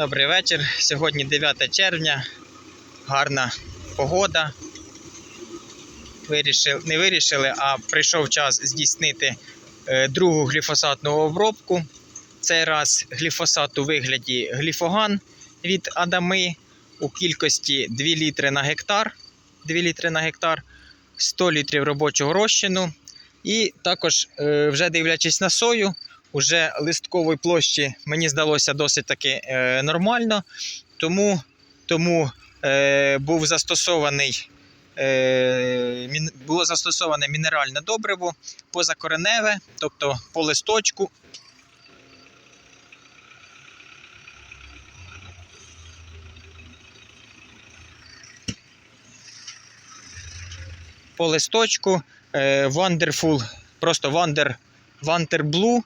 Добрий вечір. Сьогодні 9 червня. Гарна погода. Вирішили, не вирішили, а прийшов час здійснити е, другу гліфосатну обробку. Цей раз гліфосат у вигляді гліфоган від Адами у кількості 2 літри на гектар. 2 літри на гектар, 100 літрів робочого розчину. І також, е, вже дивлячись на сою, уже листкової площі мені здалося досить таки е, нормально, тому, тому е, був застосований, е, мін, було застосоване мінеральне добриво позакореневе, тобто по листочку. По листочку е, Wonderful, просто Wonder, Wonder Blue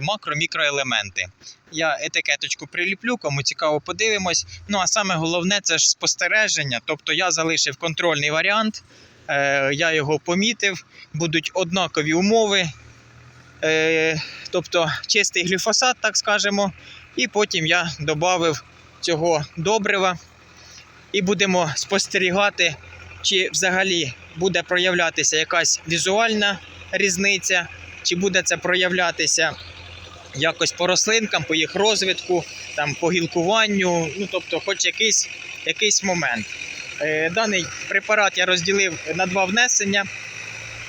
макро-мікроелементи. Я етикеточку приліплю, кому цікаво, подивимось. Ну а саме головне це ж спостереження. Тобто я залишив контрольний варіант, е, я його помітив, будуть однакові умови. Е, тобто чистий гліфосат, так скажемо. І потім я додав цього добрива. І будемо спостерігати, чи взагалі буде проявлятися якась візуальна різниця, чи буде це проявлятися якось по рослинкам, по їх розвитку, там, по гілкуванню, ну тобто, хоч якийсь, якийсь момент. Е, даний препарат я розділив на два внесення.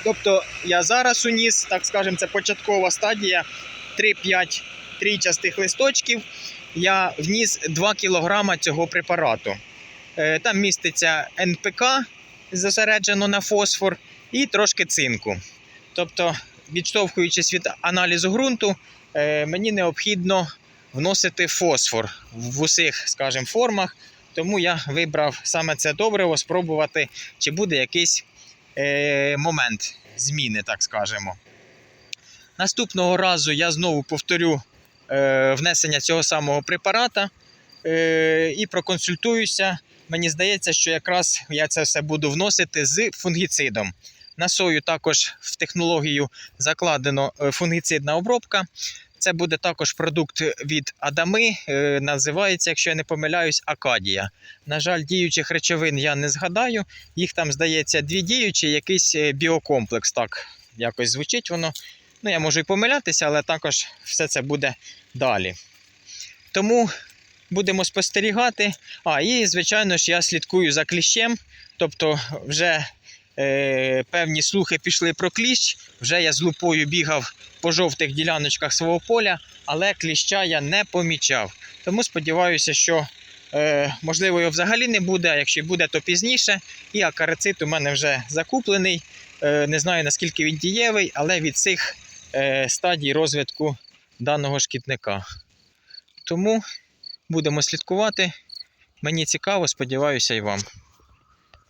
Тобто я зараз уніс, так скажемо, це початкова стадія 3-5 трійчастих листочків. Я вніс 2 кг цього препарату. Е, Там міститься НПК, зосереджено на фосфор, і трошки цинку. Тобто, відштовхуючись від аналізу ґрунту, е, мені необхідно вносити фосфор в усіх, скажімо, формах. Тому я вибрав саме це добриво, спробувати, чи буде якийсь е, момент зміни, так скажемо. Наступного разу я знову повторю е, внесення цього самого препарата і проконсультуюся. Мені здається, що якраз я це все буду вносити з фунгіцидом. На сою також в технологію закладено е, фунгіцидна обробка. Це буде також продукт від Адами, е, називається, якщо я не помиляюсь, Акадія. На жаль, діючих речовин я не згадаю. Їх там, здається, дві діючі, якийсь е, біокомплекс. Так, якось звучить воно. Ну, я можу і помилятися, але також все це буде далі. Тому будемо спостерігати. А, і, звичайно ж, я слідкую за кліщем. Тобто, вже е, певні слухи пішли про кліщ. Вже я з лупою бігав по жовтих діляночках свого поля, але кліща я не помічав. Тому сподіваюся, що е, можливо його взагалі не буде, а якщо буде, то пізніше. І акарицит у мене вже закуплений. Е, не знаю наскільки він дієвий, але від цих стадій розвитку даного шкідника. Тому будемо слідкувати. Мені цікаво, сподіваюся, і вам.